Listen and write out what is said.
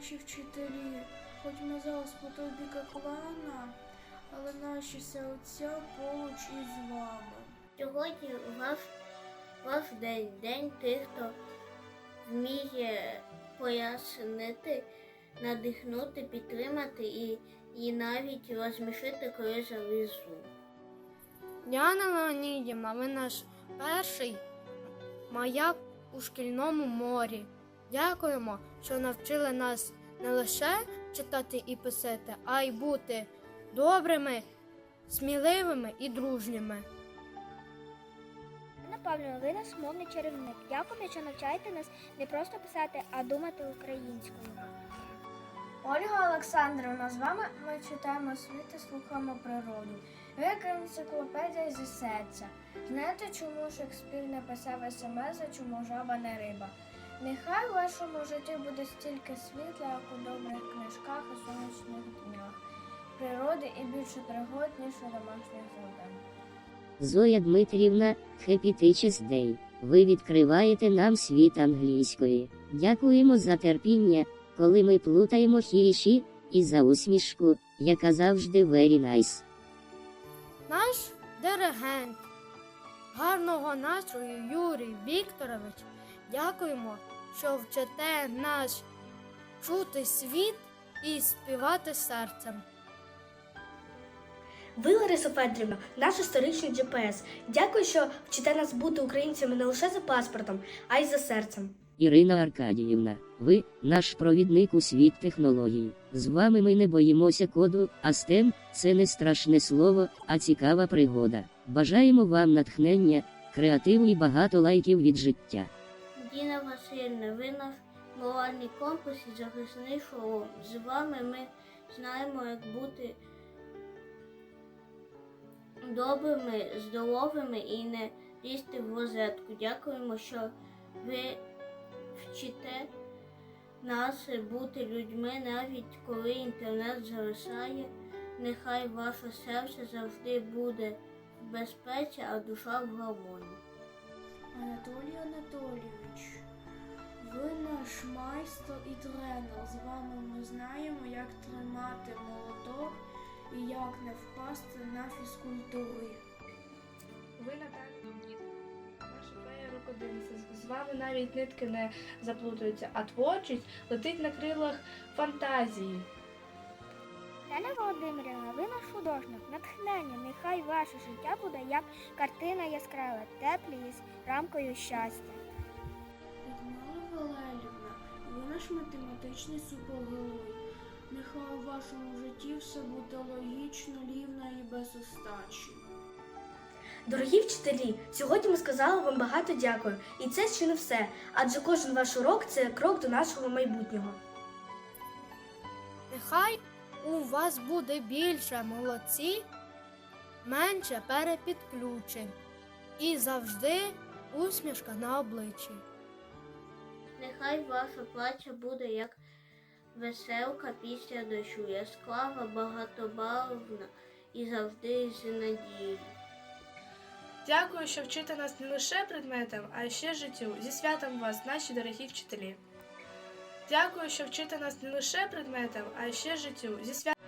наші вчителі. Хоч ми зараз по той бік екрана, але наші серця поруч із вами. Сьогодні ваш, ваш день, день тих, хто вміє пояснити, надихнути, підтримати і, і навіть розсмішити, коли завізу. Діана Леонідівна, ви наш перший маяк у шкільному морі. Дякуємо, що навчили нас не лише читати і писати, а й бути добрими, сміливими і дружніми. Павлівна, ви наш мовний чарівник. Дякую, що навчаєте нас не просто писати, а думати українською. Ольга Олександровна, з вами ми читаємо світ і слухаємо природу. Ви як енциклопедія зі серця. Знаєте, чому Шекспір написав смс, а чому жаба не риба? Нехай у вашому житті буде стільки світла, як у добрих книжках і сонячних днях. Природи і більше пригод, ніж у домашніх завдань. Зоя Дмитрівна, Happy Teachers Day. Ви відкриваєте нам світ англійської. Дякуємо за терпіння, коли ми плутаємо he і і за усмішку, яка завжди very nice. Наш диригент. Гарного настрою Юрій Вікторович. Дякуємо, що вчите нас чути світ і співати серцем. Ви, Лариса Федорівна, наш історичний GPS. Дякую, що вчите нас бути українцями не лише за паспортом, а й за серцем. Ірина Аркадіївна, ви наш провідник у світ технологій. З вами ми не боїмося коду, а STEM – це не страшне слово, а цікава пригода. Бажаємо вам натхнення, креативу і багато лайків від життя. Діна Васильівна, ви наш моральний компас і захисний шолом. З вами ми знаємо, як бути добрими, здоровими і не лізти в розетку. Дякуємо, що ви вчите нас бути людьми, навіть коли інтернет зависає. Нехай ваше серце завжди буде в безпеці, а душа в гармонії. Анатолій Анатолійович, ви наш майстер і тренер. З вами ми знаємо, як тримати молоток і як не впасти на фізкультурі. Ви Наталя наша фея. З вами навіть нитки не заплутаються, а творчість летить на крилах фантазії. Таня Володимирівна, ви наш художник, натхнення. Нехай ваше життя буде як картина яскрава, теплі із рамкою щастя. Людмила Валерівна, ви наш математичний супергерой. Нехай у вашому житті все буде логічно, рівно і без остачі. Дорогі вчителі, сьогодні ми сказали вам багато дякую. І це ще не все, адже кожен ваш урок це крок до нашого майбутнього. Нехай у вас буде більше молодці, менше перепідключень і завжди усмішка на обличчі. Нехай ваша плача буде як веселка після дощу, яскрава, багатобарвна і завжди з надією. Дякую, що вчите нас не лише предметам, а ще життю. Зі святом вас, наші дорогі вчителі. Дякую, що вчите нас не лише предметам, а ще життю. Зі святом.